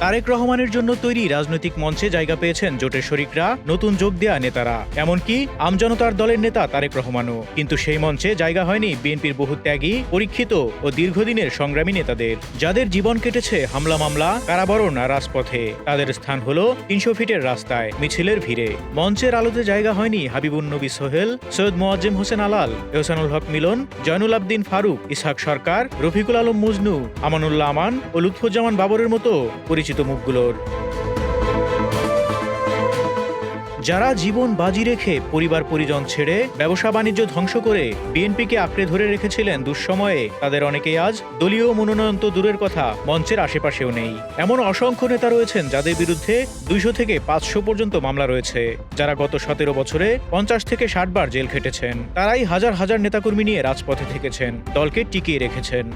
তারেক রহমানের জন্য তৈরি রাজনৈতিক মঞ্চে জায়গা পেয়েছেন জোটের শরিকরা, নতুন যোগ দেয়া নেতারা। এমনকি আমজনতার দলের নেতা তারেক রহমানও। কিন্তু সেই মঞ্চে জায়গা হয়নি বিএনপির বহু ত্যাগী, পরীক্ষিত ও দীর্ঘদিনের সংগ্রামী নেতাদের। যাদের জীবন কেটেছে হামলা মামলা, কারাবরণ আর রাজপথে। তাদের স্থান হলো তিনশো ফিটের রাস্তায়, মিছিলের ভিড়ে। মঞ্চের আলোতে জায়গা হয়নি হাবিবুন নবী সোহেল, সৈয়দ মোয়াজ্জেম হোসেন আলাল এহসানুল হক মিলন, জয়নুল আবদিন ফারুক, ইসহাক সরকার, রফিকুল আলম মুজনু, আমানুল্লাহ আমান ও লুৎফুজ্জামান বাবরের মতো পরিচিত মুখগুলোর। যারা জীবন বাজি রেখে পরিবার পরিজন ছেড়ে ব্যবসা বাণিজ্য ধ্বংস করে বিএনপিকে আঁকড়ে ধরে রেখেছিলেন দুঃসময়ে, তাদের অনেকেই আজ দলীয় মনোনয়ন তো দূরের কথা, মঞ্চের আশেপাশেও নেই। এমন অসংখ্য নেতা রয়েছেন যাদের বিরুদ্ধে দুইশো থেকে পাঁচশো পর্যন্ত মামলা রয়েছে, যারা গত সতেরো বছরে পঞ্চাশ থেকে ষাট বার জেল খেটেছেন। তারাই হাজার হাজার নেতাকর্মী নিয়ে রাজপথে থেকেছেন, দলকে টিকিয়ে রেখেছেন।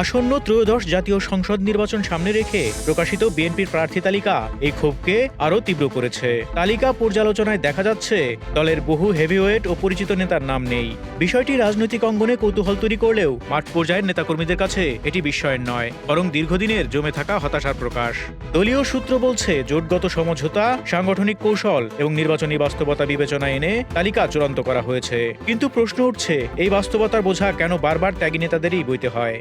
আসন্ন ত্রয়োদশ জাতীয় সংসদ নির্বাচন সামনে রেখে প্রকাশিত বিএনপির প্রার্থী তালিকা এই ক্ষোভকে আরও তীব্র করেছে। তালিকা পর্যালোচনায় দেখা যাচ্ছে, দলের বহু হেভিওয়েট ও পরিচিত নেতার নাম নেই। বিষয়টি রাজনৈতিক অঙ্গনে কৌতূহল তৈরি করলেও মাঠ পর্যায়ের নেতাকর্মীদের কাছে এটি বিস্ময়ের নয়, বরং দীর্ঘদিনের জমে থাকা হতাশার প্রকাশ। দলীয় সূত্র বলছে, জোটগত সমঝোতা, সাংগঠনিক কৌশল এবং নির্বাচনী বাস্তবতা বিবেচনায় এনে তালিকা চূড়ান্ত করা হয়েছে। কিন্তু প্রশ্ন উঠছে, এই বাস্তবতার বোঝা কেন বারবার ত্যাগী নেতাদেরই বইতে হয়?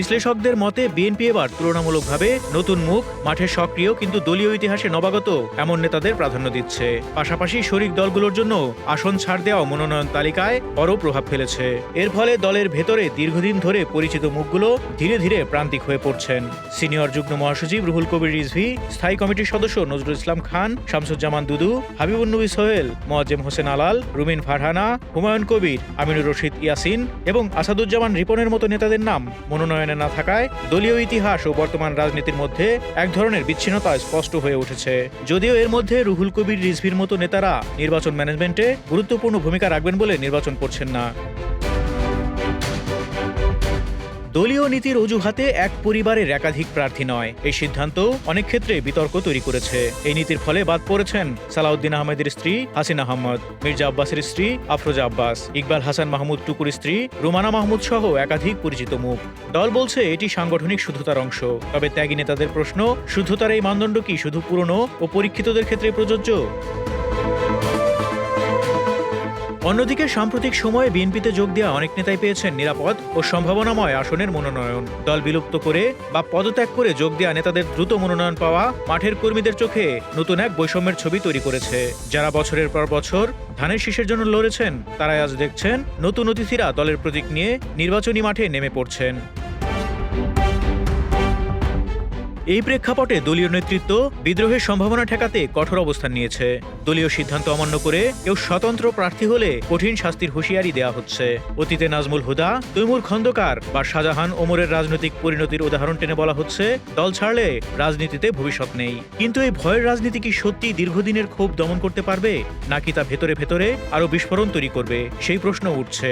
বিশ্লেষকদের মতে, বিএনপি এবার তুলনামূলকভাবে নতুন মুখ, মাঠে সক্রিয়, কিন্তু দলীয় ইতিহাসে নবাগত এমন নেতাদের প্রাধান্য দিচ্ছে। পাশাপাশি শরিক দলগুলোর জন্য আসন ছাড় দেওয়া মনোনয়ন তালিকায় বড় প্রভাব ফেলেছে। এর ফলে দলের ভেতরে দীর্ঘদিন ধরে পরিচিত মুখগুলো ধীরে ধীরে প্রান্তিক হয়ে পড়ছেন। সিনিয়র যুগ্ম মহাসচিব রুহুল কবির রিজভি, স্থায়ী কমিটির সদস্য নজরুল ইসলাম খান, শামসুজ্জামান দুদু হাবিবুন্নবী সোহেল, মোয়াজ্জেম হোসেন আলাল, রুমিন ফারহানা, হুমায়ুন কবির, আমিনুর রশিদ ইয়াসিন এবং আসাদুজ্জামান রিপনের মতো নেতাদের নাম মনোনয়নে না থাকায় দলীয় ইতিহাস ও বর্তমান রাজনীতির মধ্যে এক ধরনের বিচ্ছিন্নতা স্পষ্ট হয়ে উঠেছে। যদিও এর মধ্যে রুহুল কবির রিজভির মতো নেতারা নির্বাচন ম্যানেজমেন্টে গুরুত্বপূর্ণ ভূমিকা রাখবেন বলে নির্বাচন করছেন না। দলীয় নীতির অজুহাতে এক পরিবারের একাধিক প্রার্থী নয়। এই সিদ্ধান্ত অনেক ক্ষেত্রে বিতর্ক তৈরি করেছে। এই নীতির ফলে বাদ পড়েছেন সালাউদ্দিন আহমেদের স্ত্রী হাসিনা আহমদ, মির্জা আব্বাসের স্ত্রী আফরোজা আব্বাস, ইকবাল হাসান মাহমুদ টুকুর স্ত্রী রুমানা মাহমুদ সহ একাধিক পরিচিত মুখ। দল বলছে এটি সাংগঠনিক শুদ্ধতার অংশ, তবে ত্যাগী নেতাদের প্রশ্ন, শুদ্ধতার এই মানদণ্ড কি শুধু পুরনো ও পরীক্ষিতদের ক্ষেত্রে প্রযোজ্য? অন্যদিকে, সাম্প্রতিক সময়ে বিএনপিতে যোগ দেওয়া অনেক নেতাই পেয়েছেন নিরাপদ ও সম্ভাবনাময় আসনের মনোনয়ন। দল বিলুপ্ত করে বা পদত্যাগ করে যোগ দেওয়া নেতাদের দ্রুত মনোনয়ন পাওয়া মাঠের কর্মীদের চোখে নতুন এক বৈষম্যের ছবি তৈরি করেছে। যারা বছরের পর বছর ধানের শীষের জন্য লড়েছেন, তারাই আজ দেখছেন নতুন অতিথিরা দলের প্রতীক নিয়ে নির্বাচনী মাঠে নেমে পড়ছেন। এই প্রেক্ষাপটে দলীয় নেতৃত্ব বিদ্রোহের সম্ভাবনা ঠেকাতে কঠোর অবস্থান নিয়েছে। দলীয় সিদ্ধান্ত অমান্য করে কেউ স্বতন্ত্র প্রার্থী হলে কঠিন শাস্তির হুঁশিয়ারি দেওয়া হচ্ছে। অতীতে নাজমুল হুদা, তৈমুর খন্দকার বা শাহজাহান ওমরের রাজনৈতিক পরিণতির উদাহরণ টেনে বলা হচ্ছে, দল ছাড়লে রাজনীতিতে ভবিষ্যৎ নেই। কিন্তু এই ভয়ের রাজনীতি কি সত্যি দীর্ঘদিনের ক্ষোভ দমন করতে পারবে, নাকি তা ভেতরে ভেতরে আরও বিস্ফোরণ তৈরি করবে, সেই প্রশ্ন উঠছে।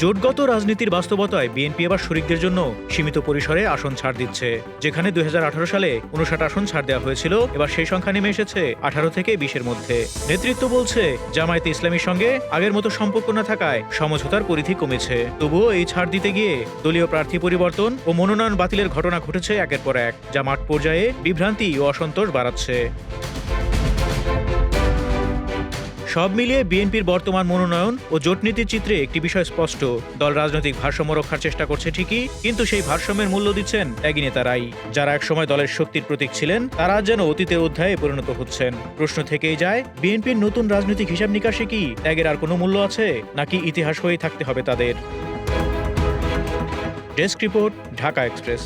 জোটগত রাজনীতির বাস্তবতায় বিএনপি এবার শরিকদের জন্য সীমিত পরিসরে আসন ছাড় দিচ্ছে। যেখানে দু হাজার আঠারো সালে উনষাট আসন ছাড় দেওয়া হয়েছিল, এবার সেই সংখ্যা নেমে এসেছে আঠারো থেকে বিশের মধ্যে। নেতৃত্ব বলছে, জামায়াতে ইসলামীর সঙ্গে আগের মতো সম্পর্ক না থাকায় সমঝোতার পরিধি কমেছে। তবুও এই ছাড় দিতে গিয়ে দলীয় প্রার্থী পরিবর্তন ও মনোনয়ন বাতিলের ঘটনা ঘটেছে একের পর এক, যা মাঠ পর্যায়ে বিভ্রান্তি ও অসন্তোষ বাড়াচ্ছে। সব মিলিয়ে বিএনপির বর্তমান মনোনয়ন ও জোটনীতির চিত্রে একটি বিষয় স্পষ্ট। দল রাজনৈতিক ভারসাম্য রক্ষার চেষ্টা করছে ঠিকই, কিন্তু সেই ভারসাম্যের মূল্য দিচ্ছেন ত্যাগী নেতারাই। যারা একসময় দলের শক্তির প্রতীক ছিলেন, তারা যেন অতীতের অধ্যায়ে পরিণত হচ্ছেন। প্রশ্ন থেকেই যায়, বিএনপির নতুন রাজনৈতিক হিসাব নিকাশে কি ত্যাগের আর কোনো মূল্য আছে, নাকি ইতিহাস হয়েই থাকতে হবে তাদের? Desk report, Dhaka express.